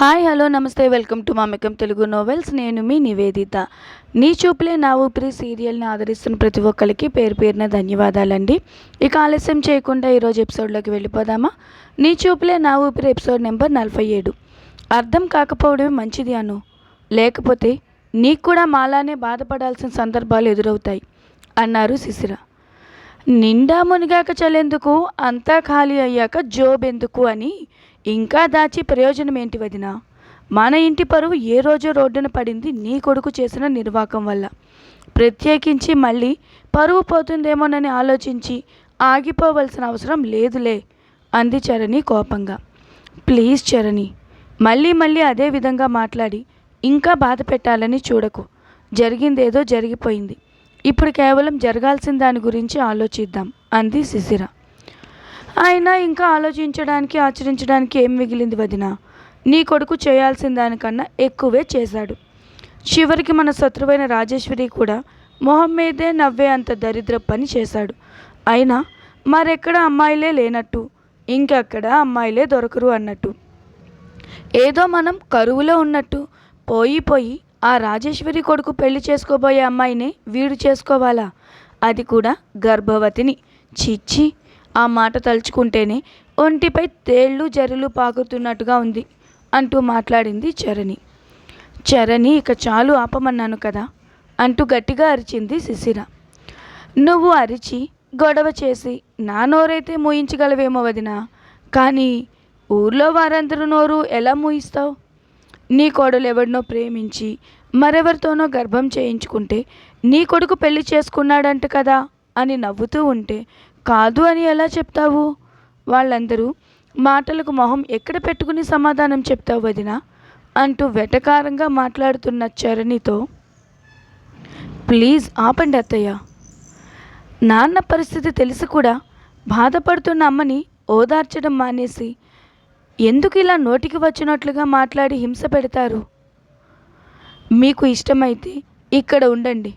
Hi hello నమస్తే welcome to మామికం Telugu novels నేను మీ నివేదిత. నీ చూపులే నా ఊపిరి సీరియల్ని ఆదరిస్తున్న ప్రతి ఒక్కరికి పేరు పేరున ధన్యవాదాలండి. ఇక ఆలస్యం చేయకుండా ఈరోజు ఎపిసోడ్లోకి వెళ్ళిపోదామా? నీ చూపులే నా ఊపిరి ఎపిసోడ్ నెంబర్ నలభై ఏడు. అర్థం కాకపోవడమే మంచిది అను. లేకపోతే నీకు కూడా మాలానే బాధపడాల్సిన సందర్భాలు ఎదురవుతాయి అన్నారు శిశిర. నిండా మునిగాక చలెందుకు అంతా ఖాళీ అయ్యాక జోబ్ ఎందుకు అని ఇంకా దాచి ప్రయోజనం ఏంటి వదిన? మన ఇంటి పరువు ఏ రోజు రోడ్డున పడింది నీ కొడుకు చేసిన నిర్వాకం వల్ల. ప్రత్యేకించి మళ్ళీ పరువు పోతుందేమోనని ఆలోచించి ఆగిపోవలసిన అవసరం లేదులే అంది చరణి కోపంగా. ప్లీజ్ చరణి మళ్ళీ మళ్ళీ అదే విధంగా మాట్లాడి ఇంకా బాధ పెట్టాలని చూడకు. జరిగిందేదో జరిగిపోయింది. ఇప్పుడు కేవలం జరగాల్సిన దాని గురించి ఆలోచిద్దాం అంది శిశిర. అయినా ఇంకా ఆలోచించడానికి ఆచరించడానికి ఏం మిగిలింది వదిన? నీ కొడుకు చేయాల్సిన దానికన్నా ఎక్కువే చేశాడు. చివరికి మన శత్రువైన రాజేశ్వరి కూడా మొహం మీదే నవ్వే అంత దరిద్ర పని చేశాడు. అయినా మరెక్కడ అమ్మాయిలే లేనట్టు ఇంకెక్కడ అమ్మాయిలే దొరకరు అన్నట్టు. ఏదో మనం కరువులో ఉన్నట్టు పోయి పోయి ఆ రాజేశ్వరి కొడుకు పెళ్ళి చేసుకోబోయే అమ్మాయిని వీడు చేసుకోవాలా? అది కూడా గర్భవతిని. చిచ్చి ఆ మాట తలుచుకుంటేనే ఒంటిపై తేళ్ళు జరులు పాకుతున్నట్టుగా ఉంది అంటూ మాట్లాడింది చరణి. చరణి ఇక చాలు ఆపమన్నాను కదా అంటూ గట్టిగా అరిచింది శిశిర. నువ్వు అరిచి గొడవ చేసి నా నోరైతే మూయించగలవేమో వదినా కానీ ఊర్లో వారందరూ నోరు ఎలా మూయిస్తావు? నీ కోడలు ఎవడినో ప్రేమించి మరెవరితోనో గర్భం చేయించుకుంటే నీ కొడుకు పెళ్ళి చేసుకున్నాడంట కదా అని నవ్వుతూ ఉంటే కాదు అని ఎలా చెప్తావు? వాళ్ళందరూ మాటలకు మొహం ఎక్కడ పెట్టుకుని సమాధానం చెప్తావు వదినా? అంటూ వెటకారంగా మాట్లాడుతున్న చరణితో ప్లీజ్ ఆపండి అత్తయ్య. నాన్న పరిస్థితి తెలిసి కూడా బాధపడుతున్న అమ్మని ఓదార్చడం మానేసి ఎందుకు ఇలా నోటికి వచ్చినట్లుగా మాట్లాడి హింస పెడతారు? మీకు ఇష్టమైతే ఇక్కడ ఉండండి.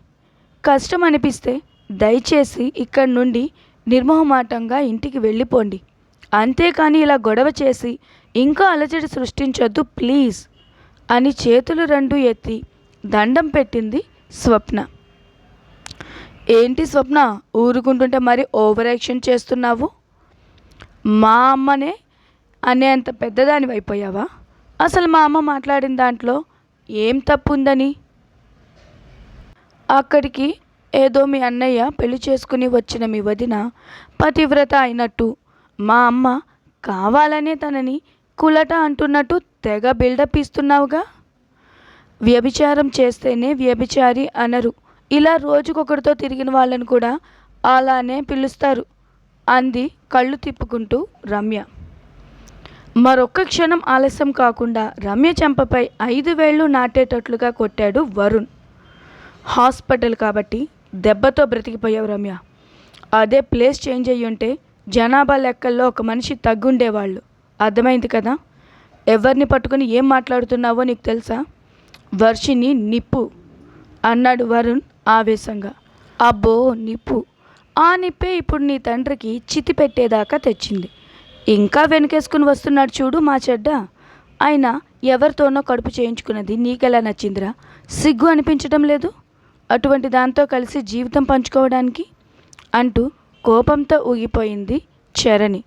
కష్టం అనిపిస్తే దయచేసి ఇక్కడి నుండి నిర్మోహమాటంగా ఇంటికి వెళ్ళిపోండి. అంతేకాని ఇలా గొడవ చేసి ఇంకా అలజడి సృష్టించొద్దు ప్లీజ్ అని చేతులు రెండు ఎత్తి దండం పెట్టింది స్వప్న. ఏంటి స్వప్న? ఊరుకుంటుంటే మరి ఓవర్ యాక్షన్ చేస్తున్నావు? మా అమ్మనే అనేంత పెద్దదాని అయిపోయావా అసలు మా అమ్మ మాట్లాడిన దాంట్లో ఏం తప్పు ఉందని అక్కడికి ఏదో మీ అన్నయ్య పెళ్ళి చేసుకుని వచ్చిన మీ వదిన పతివ్రత అయినట్టు. మా అమ్మ కావాలనే తనని కులట అంటున్నట్టు తెగ బిల్డప్ ఇస్తున్నావుగా? వ్యభిచారం చేస్తేనే వ్యభిచారి అనరు. ఇలా రోజుకొకరితో తిరిగిన వాళ్ళని కూడా అలానే పిలుస్తారు అంది కళ్ళు తిప్పుకుంటూ రమ్య. మరొక్క క్షణం ఆలస్యం కాకుండా రమ్య చెంపపై ఐదు వేళ్ళు నాటేటట్లుగా కొట్టాడు వరుణ్. హాస్పిటల్ కాబట్టి దెబ్బతో బ్రతికిపోయావు రమ్య. అదే ప్లేస్ చేంజ్ అయ్యి ఉంటే జనాభా లెక్కల్లో ఒక మనిషి తగ్గుండేవాళ్ళు. అర్థమైంది కదా? ఎవరిని పట్టుకుని ఏం మాట్లాడుతున్నావో నీకు తెలుసా? వర్షిని నిప్పు అన్నాడు వరుణ్ ఆవేశంగా. అబ్బో నిప్పు. ఆ నిప్పే ఇప్పుడు నీ తండ్రికి చితి పెట్టేదాకా తెచ్చింది. ఇంకా వెనకేసుకుని వస్తున్నాడు చూడు మా చెడ్డ. అయినా ఎవరితోనో కడుపు చేయించుకున్నది నీకెలా నచ్చిందిరా? సిగ్గు అనిపించడం లేదు? అటువంటి దాంతో కలిసి జీవితం పంచుకోవడానికి అంటూ కోపంతో ఊగిపోయింది చరణి.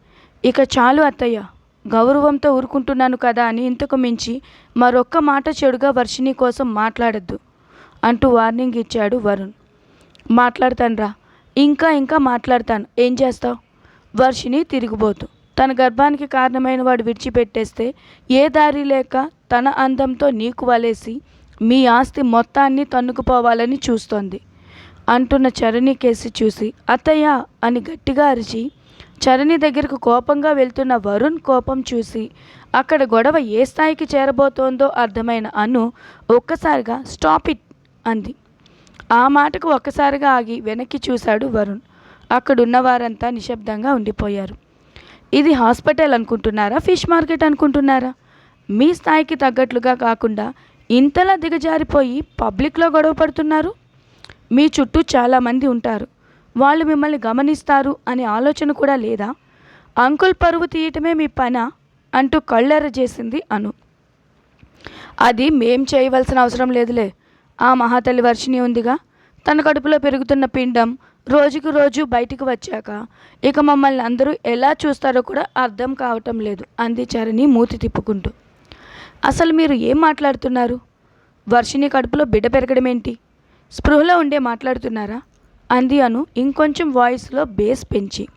ఇక చాలు అత్తయ్య గౌరవంతో ఊరుకుంటున్నాను కదా అని ఇంతకు మించి మరొక్క మాట చెడుగా వర్షిణి కోసం మాట్లాడద్దు అంటూ వార్నింగ్ ఇచ్చాడు వరుణ్. మాట్లాడతానురా ఇంకా ఇంకా మాట్లాడతాను. ఏం చేస్తావు? వర్షిణి తిరిగిపోతూ తన గర్భానికి కారణమైన వాడు విడిచిపెట్టేస్తే ఏ దారి లేక తన అందంతో నీకు వలేసి మీ ఆస్తి మొత్తాన్ని తన్నుకుపోవాలని చూస్తోంది. అంటున్న చరణి కేసి చూసి అత్తయ్య అని గట్టిగా అరిచి చరణి దగ్గరకు కోపంగా వెళ్తున్న వరుణ్ కోపం చూసి అక్కడ గొడవ ఏ స్థాయికి చేరబోతోందో అర్థమైన అను ఒక్కసారిగా స్టాప్ ఇట్ అంది. ఆ మాటకు ఒక్కసారిగా ఆగి వెనక్కి చూశాడు వరుణ్. అక్కడున్న వారంతా నిశ్శబ్దంగా ఉండిపోయారు. ఇది హాస్పిటల్ అనుకుంటున్నారా? ఫిష్ మార్కెట్ అనుకుంటున్నారా? మీ స్థాయికి తగ్గట్లుగా కాకుండా ఇంతలా దిగజారిపోయి పబ్లిక్లో గొడవ పడుతున్నారు? మీ చుట్టూ చాలామంది ఉంటారు. వాళ్ళు మిమ్మల్ని గమనిస్తారు అనే ఆలోచన కూడా లేదా? అంకుల్ పరువు తీయటమే మీ పన? అంటూ కళ్ళెర చేసింది అను. అది మేం చేయవలసిన అవసరం లేదులే. ఆ మహాతల్లి వర్షిణి ఉందిగా. తన కడుపులో పెరుగుతున్న పిండం రోజుకు రోజు బయటికి వచ్చాక ఇక మమ్మల్ని అందరూ ఎలా చూస్తారో కూడా అర్థం కావటం లేదు అంది చరణి మూతి తిప్పుకుంటూ. అసలు మీరు ఏం మాట్లాడుతున్నారు? వర్షిణి కడుపులో బిడ్డ పెరగడం ఏంటి స్పృహలో ఉండే మాట్లాడుతున్నారా? అంది అను ఇంకొంచెం వాయిస్లో బేస్ పెంచి.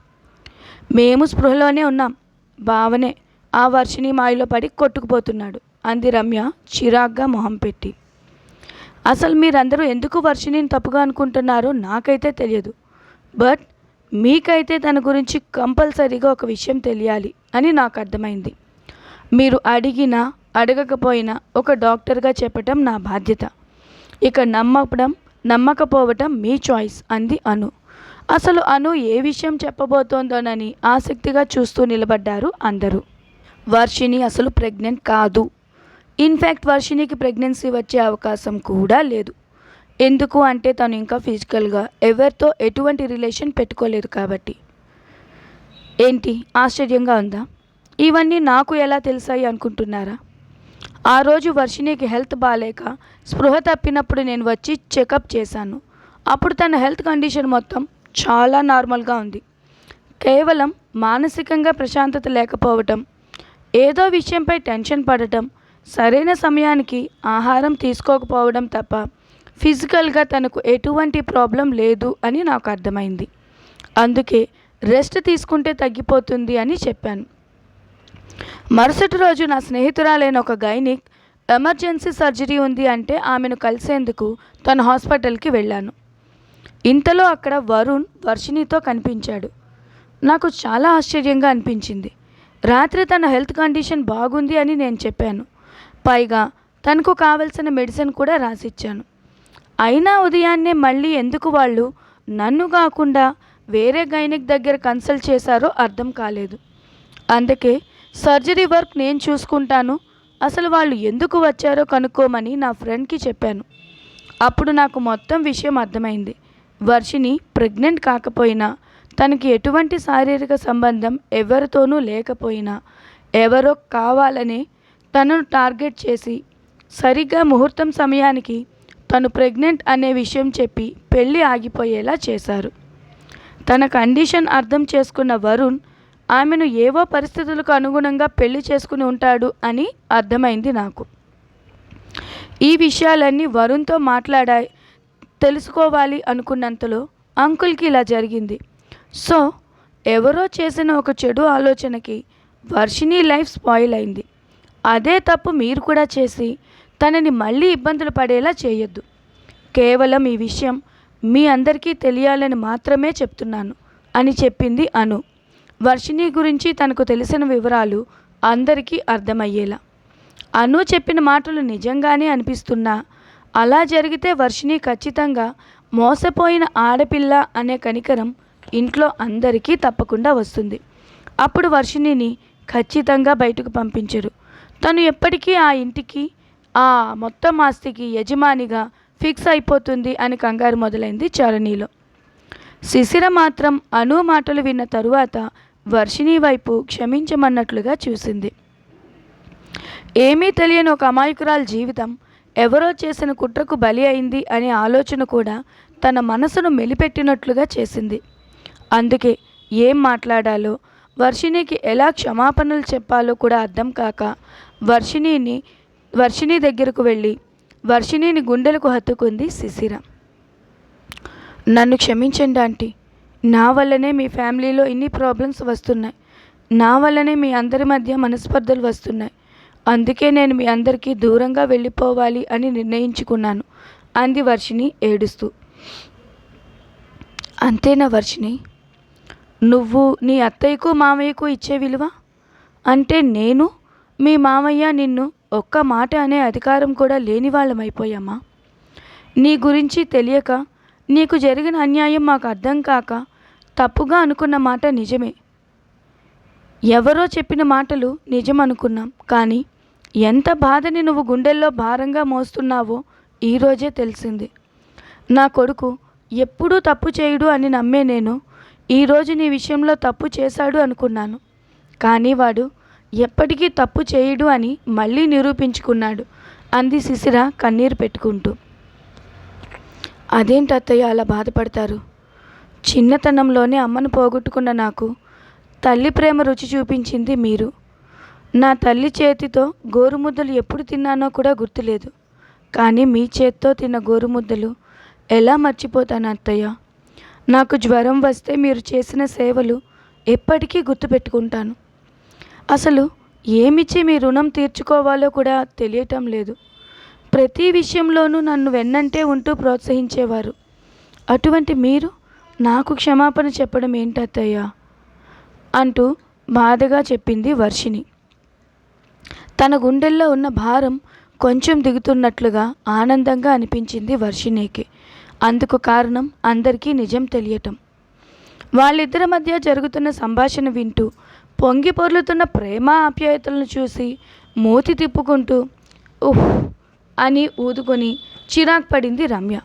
మేము స్పృహలోనే ఉన్నాం. బావనే ఆ వర్షిని మాయలో పడి కొట్టుకుపోతున్నాడు అంది రమ్య చిరాగ్గా మొహం పెట్టి. అసలు మీరందరూ ఎందుకు వర్షిణిని తప్పుగా అనుకుంటున్నారో నాకైతే తెలియదు. బట్ మీకైతే తన గురించి కంపల్సరీగా ఒక విషయం తెలియాలి అని నాకు అర్థమైంది. మీరు అడిగినా అడగకపోయినా ఒక డాక్టర్గా చెప్పటం నా బాధ్యత. ఇక నమ్మడం నమ్మకపోవటం మీ చాయిస్ అంది అను. అసలు అను ఏ విషయం చెప్పబోతోందోనని ఆసక్తిగా చూస్తూ నిలబడ్డారు అందరూ. వర్షిని అసలు ప్రెగ్నెంట్ కాదు. ఇన్ఫ్యాక్ట్ వర్షినికి ప్రెగ్నెన్సీ వచ్చే అవకాశం కూడా లేదు. ఎందుకు అంటే తను ఇంకా ఫిజికల్గా ఎవరితో ఎటువంటి రిలేషన్ పెట్టుకోలేదు కాబట్టి. ఏంటి? ఆశ్చర్యంగా ఉందా? ఇవన్నీ నాకు ఎలా తెలిసాయి అనుకుంటున్నారా? ఆ రోజు వర్షినికి హెల్త్ బాగాలేక స్పృహ తప్పినప్పుడు నేను వచ్చి చెకప్ చేశాను. అప్పుడు తన హెల్త్ కండిషన్ మొత్తం చాలా నార్మల్గా ఉంది. కేవలం మానసికంగా ప్రశాంతత లేకపోవటం ఏదో విషయంపై టెన్షన్ పడటం సరైన సమయానికి ఆహారం తీసుకోకపోవడం తప్ప ఫిజికల్గా తనకు ఎటువంటి ప్రాబ్లం లేదు అని నాకు అర్థమైంది. అందుకే రెస్ట్ తీసుకుంటే తగ్గిపోతుంది అని చెప్పాను. మరుసటి రోజు నా స్నేహితురాలైన ఒక గైనిక్ ఎమర్జెన్సీ సర్జరీ ఉంది అంటే ఆమెను కలిసేందుకు తన హాస్పిటల్కి వెళ్ళాను. ఇంతలో అక్కడ వరుణ్ వర్షిణితో కనిపించాడు. నాకు చాలా ఆశ్చర్యంగా అనిపించింది. రాత్రి తన హెల్త్ కండిషన్ బాగుంది అని నేను చెప్పాను. పైగా తనకు కావలసిన మెడిసిన్ కూడా రాసిచ్చాను. అయినా ఉదయాన్నే మళ్ళీ ఎందుకు వాళ్ళు నన్ను కాకుండా వేరే గైనిక్ దగ్గర కన్సల్ట్ చేశారో అర్థం కాలేదు. అందుకే సర్జరీ వర్క్ నేను చూసుకుంటాను. అసలు వాళ్ళు ఎందుకు వచ్చారో కనుక్కోమని నా ఫ్రెండ్కి చెప్పాను. అప్పుడు నాకు మొత్తం విషయం అర్థమైంది. వర్షిని ప్రెగ్నెంట్ కాకపోయినా తనకి ఎటువంటి శారీరక సంబంధం ఎవరితోనూ లేకపోయినా ఎవరో కావాలనే తనను టార్గెట్ చేసి సరిగ్గా ముహూర్తం సమయానికి తను ప్రెగ్నెంట్ అనే విషయం చెప్పి పెళ్ళి ఆగిపోయేలా చేశారు. తన కండిషన్ అర్థం చేసుకున్న వరుణ్ ఆమెను ఏవో పరిస్థితులకు అనుగుణంగా పెళ్ళి చేసుకుని ఉంటాడు అని అర్థమైంది నాకు. ఈ విషయాలన్నీ వరుణ్తో మాట్లాడా తెలుసుకోవాలి అనుకున్నంతలో అంకుల్కి ఇలా జరిగింది. సో ఎవరో చేసిన ఒక చెడు ఆలోచనకి వర్షిని లైఫ్ స్పాయిల్ అయింది. అదే తప్పు మీరు కూడా చేసి తనని మళ్ళీ ఇబ్బందులు పడేలా చేయొద్దు. కేవలం ఈ విషయం మీ అందరికీ తెలియాలని మాత్రమే చెప్తున్నాను అని చెప్పింది అను. వర్షిణి గురించి తనకు తెలిసిన వివరాలు అందరికీ అర్థమయ్యేలా. అను చెప్పిన మాటలు నిజంగానే అనిపిస్తున్నా. అలా జరిగితే వర్షిణి ఖచ్చితంగా మోసపోయిన ఆడపిల్ల అనే కనికరం ఇంట్లో అందరికీ తప్పకుండా వస్తుంది. అప్పుడు వర్షిణిని ఖచ్చితంగా బయటకు పంపించరు. తను ఎప్పటికీ ఆ ఇంటికి ఆ మొత్తం ఆస్తికి యజమానిగా ఫిక్స్ అయిపోతుంది అని కంగారు మొదలైంది చరణిలో. శిశిర మాత్రం అను మాటలు విన్న తరువాత వర్షిణి వైపు క్షమించమన్నట్లుగా చూసింది. ఏమీ తెలియని ఒక అమాయకురాల జీవితం ఎవరో చేసిన కుట్రకు బలి అయింది అనే ఆలోచన కూడా తన మనసును మెలిపెట్టినట్లుగా చేసింది. అందుకే ఏం మాట్లాడాలో వర్షిణికి ఎలా క్షమాపణలు చెప్పాలో కూడా అర్థం కాక వర్షిణిని వర్షిణి దగ్గరకు వెళ్ళి వర్షిణిని గుండెలకు హత్తుకుంది శిశిర. నన్ను క్షమించండి ఆంటీ. నా వల్లనే మీ ఫ్యామిలీలో ఇన్ని ప్రాబ్లమ్స్ వస్తున్నాయి. నా వల్లనే మీ అందరి మధ్య మనస్పర్ధలు వస్తున్నాయి. అందుకే నేను మీ అందరికీ దూరంగా వెళ్ళిపోవాలి అని నిర్ణయించుకున్నాను. అంది వర్షిని ఏడుస్తూ. అంతేనా వర్షిని నువ్వు నీ అత్తయ్యకు మామయ్యకు ఇచ్చే విలువ? అంటే నేను మీ మామయ్య నిన్ను ఒక్క మాట అనే అధికారం కూడా లేని వాళ్ళమైపోయామా? నీ గురించి తెలియక నీకు జరిగిన అన్యాయం మాకు అర్థం కాక తప్పుగా అనుకున్న మాట నిజమే. ఎవరో చెప్పిన మాటలు నిజం అనుకున్నాం కానీ ఎంత బాధని నువ్వు గుండెల్లో భారంగా మోస్తున్నావో ఈరోజే తెలిసింది. నా కొడుకు ఎప్పుడూ తప్పు చేయడు అని నమ్మే నేను ఈరోజు నీ విషయంలో తప్పు చేశాడు అనుకున్నాను. కానీ వాడు ఎప్పటికీ తప్పు చేయడు అని మళ్ళీ నిరూపించుకున్నాడు అంది శిశిర కన్నీరు పెట్టుకుంటూ. అదేంటి అత్తయ్య అలా బాధపడతారు? చిన్నతనంలోనే అమ్మను పోగొట్టుకున్న నాకు తల్లి ప్రేమ రుచి చూపించింది మీరు. నా తల్లి చేతితో గోరుముద్దలు ఎప్పుడు తిన్నానో కూడా గుర్తులేదు. కానీ మీ చేత్తో తిన్న గోరుముద్దలు ఎలా మర్చిపోతాను అత్తయ్య? నాకు జ్వరం వస్తే మీరు చేసిన సేవలు ఎప్పటికీ గుర్తుపెట్టుకుంటాను. అసలు ఏమిచ్చి మీ రుణం తీర్చుకోవాలో కూడా తెలియటం లేదు. ప్రతి విషయంలోనూ నన్ను వెన్నంటే ఉంటూ ప్రోత్సహించేవారు. అటువంటి మీరు నాకు క్షమాపణ చెప్పడం ఏంటత్తయ్యా? అంటూ బాధగా చెప్పింది వర్షిణి. తన గుండెల్లో ఉన్న భారం కొంచెం దిగుతున్నట్లుగా ఆనందంగా అనిపించింది వర్షిణికి. అందుకు కారణం అందరికీ నిజం తెలియటం. వాళ్ళిద్దరి మధ్య జరుగుతున్న సంభాషణ వింటూ పొంగి పొర్లుతున్న ప్రేమ ఆప్యాయతలను చూసి మూతి తిప్పుకుంటూ ఉహ్ అని ఊదుకొని చిరాకు పడింది రమ్య.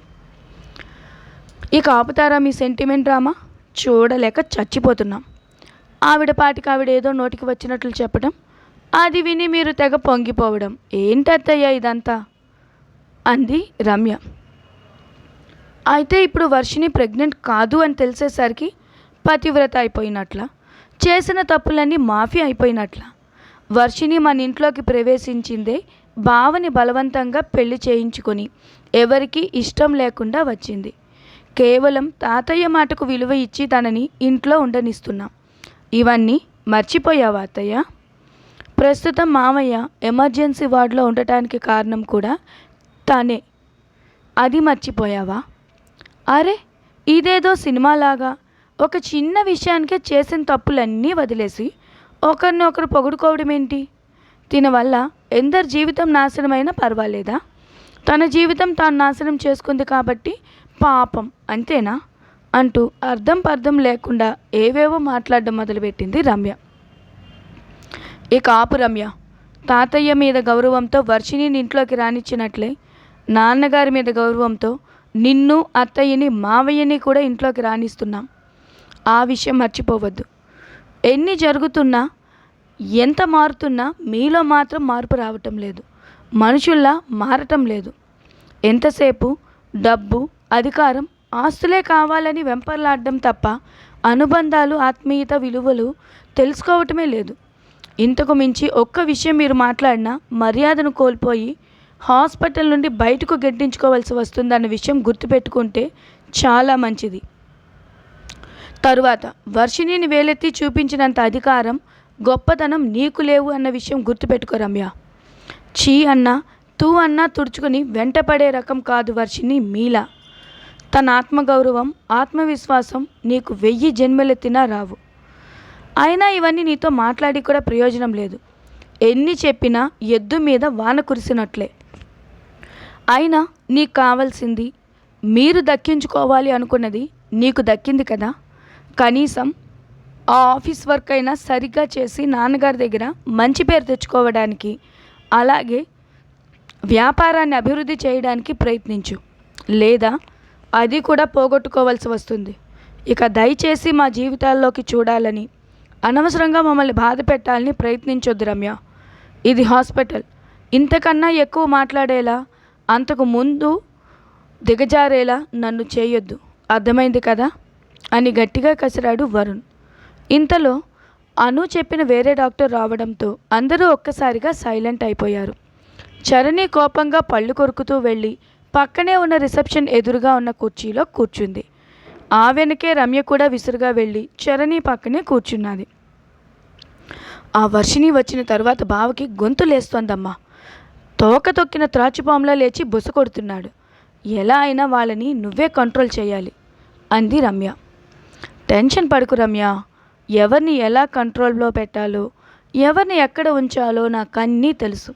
ఇక ఆపుతారా మీ సెంటిమెంట్ డ్రామా చూడలేక చచ్చిపోతున్నాం. ఆవిడ పాటికి ఆవిడ ఏదో నోటికి వచ్చినట్లు చెప్పడం అది విని మీరు తెగ పొంగిపోవడం. ఏంటత్తయ్యా ఇదంతా? అంది రమ్య. అయితే ఇప్పుడు వర్షిని ప్రెగ్నెంట్ కాదు అని తెలిసేసరికి పతివ్రత అయిపోయినట్ల చేసిన తప్పులన్నీ మాఫీ అయిపోయినట్ల. వర్షిని మన ఇంట్లోకి ప్రవేశించిందే బావని బలవంతంగా పెళ్ళి చేయించుకొని ఎవరికి ఇష్టం లేకుండా వచ్చింది. కేవలం తాతయ్య మాటకు విలువ ఇచ్చి తనని ఇంట్లో ఉండనిస్తున్నాం. ఇవన్నీ మర్చిపోయావా అత్తయ్య? ప్రస్తుతం మామయ్య ఎమర్జెన్సీ వార్డులో ఉండటానికి కారణం కూడా తానే. అది మర్చిపోయావా? అరే ఇదేదో సినిమాలాగా. ఒక చిన్న విషయానికే చేసిన తప్పులన్నీ వదిలేసి ఒకరిని ఒకరు పొగుడుకోవడం ఏంటి దీనివల్ల ఎందరి జీవితం నాశనమైనా పర్వాలేదా? తన జీవితం తాను నాశనం చేసుకుంది కాబట్టి పాపం అంతేనా? అంటూ అర్థం పర్థం లేకుండా ఏవేవో మాట్లాడడం మొదలుపెట్టింది రమ్య. ఇక ఆపు రమ్య. తాతయ్య మీద గౌరవంతో వర్షిణిని ఇంట్లోకి రానిచ్చినట్లే నాన్నగారి మీద గౌరవంతో నిన్ను అత్తయ్యని మావయ్యని కూడా ఇంట్లోకి రానిస్తున్నాం. ఆ విషయం మర్చిపోవద్దు. ఎన్ని జరుగుతున్నా ఎంత మారుతున్నా మీలో మాత్రం మార్పు రావటం లేదు. మనుషుల్లా మారటం లేదు. ఎంతసేపు డబ్బు అధికారం ఆస్తులే కావాలని వెంపర్లాడడం తప్ప అనుబంధాలు ఆత్మీయత విలువలు తెలుసుకోవటమే లేదు. ఇంతకు మించి ఒక్క విషయం మీరు మాట్లాడినా మర్యాదను కోల్పోయి హాస్పిటల్ నుండి బయటకు గెడ్డించుకోవాల్సి వస్తుందన్న విషయం గుర్తుపెట్టుకుంటే చాలా మంచిది. తరువాత వర్షిణిని వేలెత్తి చూపించినంత అధికారం గొప్పతనం నీకు లేవు అన్న విషయం గుర్తుపెట్టుకో రమ్య. చీ అన్నా తూ అన్నా తుడుచుకొని వెంటపడే రకం కాదు వర్షిని మీలా. తన ఆత్మగౌరవం ఆత్మవిశ్వాసం నీకు వెయ్యి జన్మలెత్తినా రావు. అయినా ఇవన్నీ నీతో మాట్లాడి కూడా ప్రయోజనం లేదు. ఎన్ని చెప్పినా ఎద్దు మీద వాన కురిసినట్లే. అయినా నీకు కావాల్సింది మీరు దక్కించుకోవాలి అనుకున్నది నీకు దక్కింది కదా. కనీసం ఆ ఆఫీస్ వర్క్ అయినా సరిగ్గా చేసి నాన్నగారి దగ్గర మంచి పేరు తెచ్చుకోవడానికి అలాగే వ్యాపారాన్ని అభివృద్ధి చేయడానికి ప్రయత్నించు. లేదా అది కూడా పోగొట్టుకోవాల్సి వస్తుంది. ఇక దయచేసి మా జీవితాల్లోకి చూడాలని అనవసరంగా మమ్మల్ని బాధ పెట్టాలని ప్రయత్నించొద్దు రమ్య. ఇది హాస్పిటల్. ఇంతకన్నా ఎక్కువ మాట్లాడేలా అంతకు ముందు దిగజారేలా నన్ను చేయొద్దు. అర్థమైంది కదా? అని గట్టిగా కసిరాడు వరుణ్. ఇంతలో అను చెప్పిన వేరే డాక్టర్ రావడంతో అందరూ ఒక్కసారిగా సైలెంట్ అయిపోయారు. చరణి కోపంగా పళ్ళు కొరుకుతూ వెళ్ళి పక్కనే ఉన్న రిసెప్షన్ ఎదురుగా ఉన్న కుర్చీలో కూర్చుంది. ఆ వెనకే రమ్య కూడా విసురుగా వెళ్ళి చరణి పక్కనే కూర్చున్నది. ఆ వర్షిని వచ్చిన తర్వాత బావకి గొంతు లేస్తోందమ్మా. తోక తొక్కిన త్రాచుపాములా లేచి బుస కొడుతున్నాడు. ఎలా అయినా వాళ్ళని నువ్వే కంట్రోల్ చేయాలి అంది రమ్య. టెన్షన్ పడుకు రమ్య. ఎవరిని ఎలా కంట్రోల్లో పెట్టాలో ఎవరిని ఎక్కడ ఉంచాలో నాకు అన్నీ తెలుసు.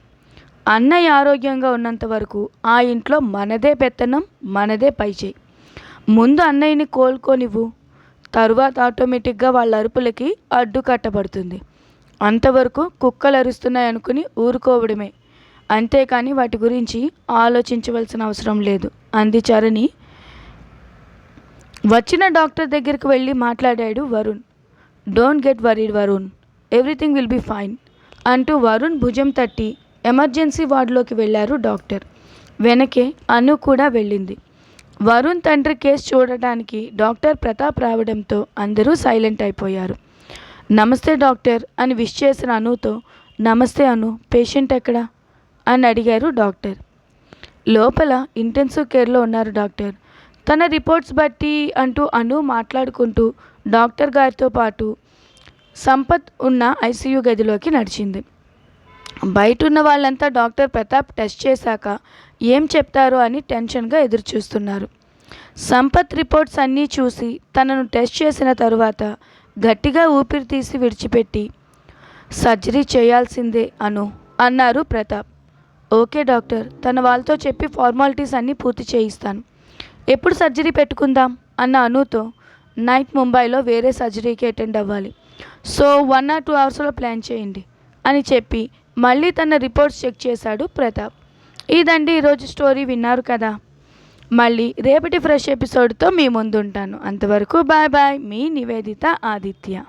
అన్నయ్య ఆరోగ్యంగా ఉన్నంత వరకు ఆ ఇంట్లో మనదే పెత్తనం మనదే పైచేయి. ముందు అన్నయ్యని కోలుకోనివ్వు. తరువాత ఆటోమేటిక్గా వాళ్ళ అరుపులకి అడ్డు కట్టబడుతుంది. అంతవరకు కుక్కలు అరుస్తున్నాయి అనుకుని ఊరుకోవడమే. అంతేకాని వాటి గురించి ఆలోచించవలసిన అవసరం లేదు అంది చరణి. వచ్చిన డాక్టర్ దగ్గరికి వెళ్ళి మాట్లాడాడు Varun. Don't get worried Varun everything will be fine అంటూ వరుణ్ భుజం తట్టి ఎమర్జెన్సీ వార్డులోకి వెళ్ళారు డాక్టర్. వెనకే అను కూడా వెళ్ళింది. వరుణ్ తండ్రి కేసు చూడటానికి డాక్టర్ ప్రతాప్ రావడంతో అందరూ సైలెంట్ అయిపోయారు. నమస్తే డాక్టర్ అని విష్ చేసిన అనుతో నమస్తే అను పేషెంట్ ఎక్కడా? అని అడిగారు డాక్టర్. లోపల ఇంటెన్సివ్ కేర్లో ఉన్నారు డాక్టర్. తన రిపోర్ట్స్ బట్టి అంటూ అను మాట్లాడుకుంటూ డాక్టర్ గారితో పాటు సంపత్ ఉన్న ఐసీయూ గదిలోకి నడిచింది. బయట ఉన్న వాళ్ళంతా డాక్టర్ ప్రతాప్ టెస్ట్ చేశాక ఏం చెప్తారో అని టెన్షన్గా ఎదురు చూస్తున్నారు సంపత్ రిపోర్ట్స్ అన్నీ చూసి తనను టెస్ట్ చేసిన తరువాత గట్టిగా ఊపిరి తీసి విడిచిపెట్టి సర్జరీ చేయాల్సిందే అను అన్నారు ప్రతాప్. ఓకే డాక్టర్ తన వాళ్ళతో చెప్పి ఫార్మాలిటీస్ అన్నీ పూర్తి చేయిస్తాను. ఎప్పుడు సర్జరీ పెట్టుకుందాం? అన్న అనుతో నైట్ ముంబైలో వేరే సర్జరీకి అటెండ్ అవ్వాలి. సో వన్ ఆర్ టూ అవర్స్లో ప్లాన్ చేయండి అని చెప్పి మళ్ళీ తన రిపోర్ట్స్ చెక్ చేశాడు ప్రతాప్. ఇదండి ఈరోజు స్టోరీ విన్నారు కదా. మళ్ళీ రేపటి ఫ్రెష్ ఎపిసోడ్తో మీ ముందుంటాను. అంతవరకు బాయ్ బాయ్. మీ నివేదిత ఆదిత్య.